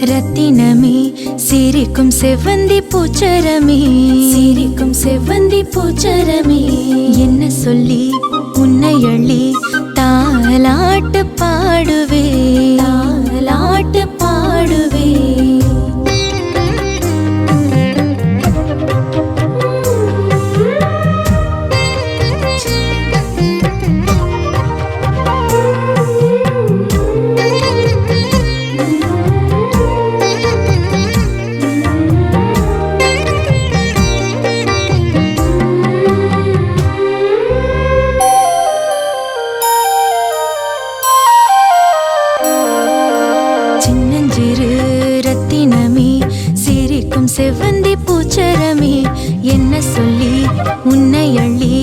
ரத்தினமே சிரிக்கும் செவ்வந்தி பூச்சரமே. சிரிக்கும் செவ்வந்தி பூச்சரமே. என்ன சொல்லி உன்னை அள்ளி தாலாட்டு பாடுவே. சின்னஞ்சிறு ரத்தினமே சிரிக்கும் செவ்வந்தி பூச்சரமே என்ன சொல்லி உன்னை அள்ளி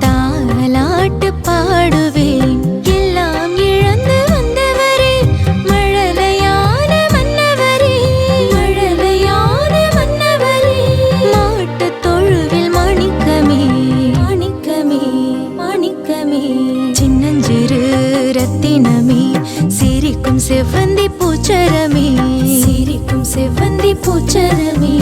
தாலாட்டு பாடுவேன். எல்லாம் இழந்து வந்தவரே மழலையான மன்னவரே மழலையான மன்னவரே. மாட்டுத் தொழுவில் மாணிக்கமே மாணிக்கமே மாணிக்கமே. சின்னஞ்சிறு ரத்தினமே சிரிக்கும் செவ்வந்தி பூச்சரமே. சிரிக்கும் செவ்வந்தி பூச்சரமே.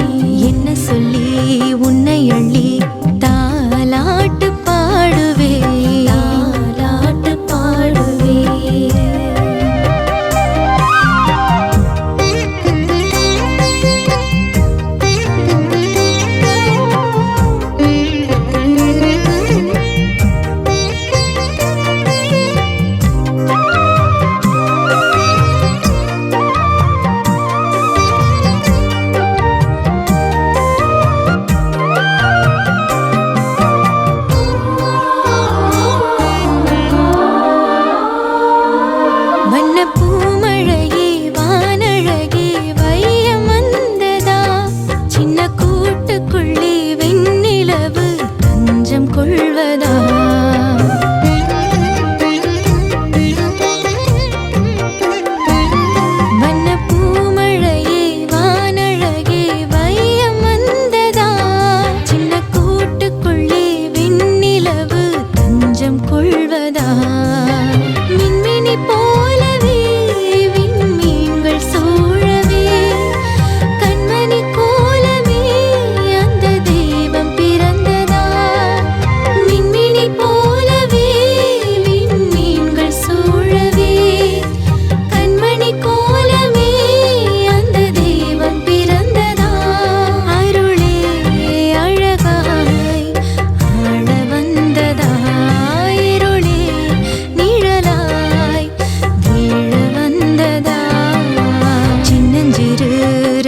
தஞ்சம்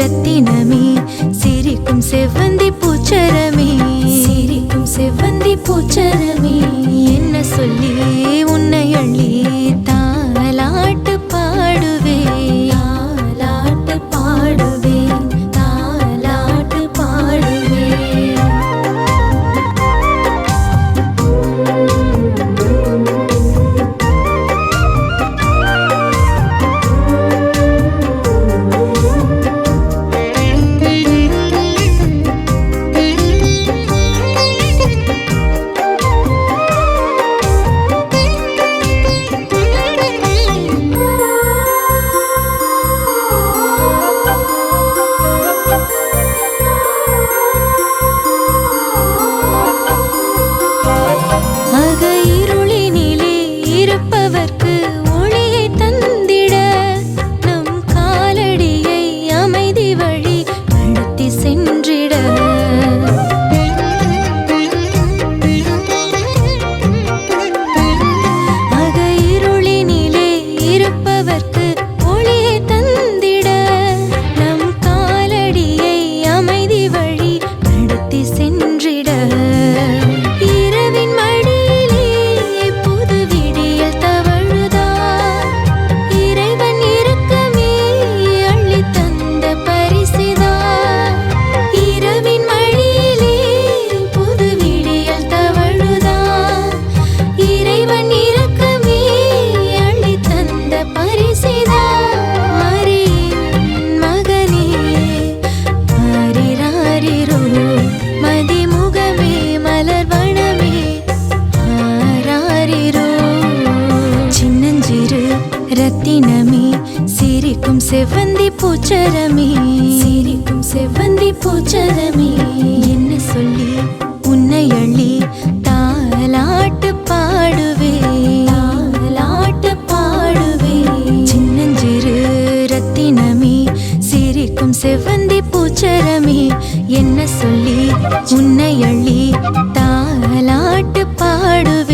ரத்தினமே சிரிக்கும் செவ்வந்தி பூச்சரமே. சிரிக்கும் செவ்வந்தி பூச்சரமே. என்ன சொல்லி பூச்சரமே. சிரிக்கும் செவ்வந்தி பூச்சரமே. என்ன சொல்லி உன்னை அள்ளி தாலாட்டு பாடுவே. தாலாட்டு பாடுவே. சின்னஞ்சிறு ரத்தினமே சிரிக்கும் செவ்வந்தி பூச்சரமே. என்ன சொல்லி உன்னை அள்ளி தாலாட்டு பாடுவேன்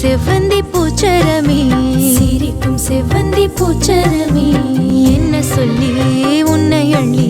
செவ்வந்தி பூச்சரமே. சிரிக்கும் செவ்வந்தி பூச்சரமே. என்ன சொல்லி உன்னை அள்ளி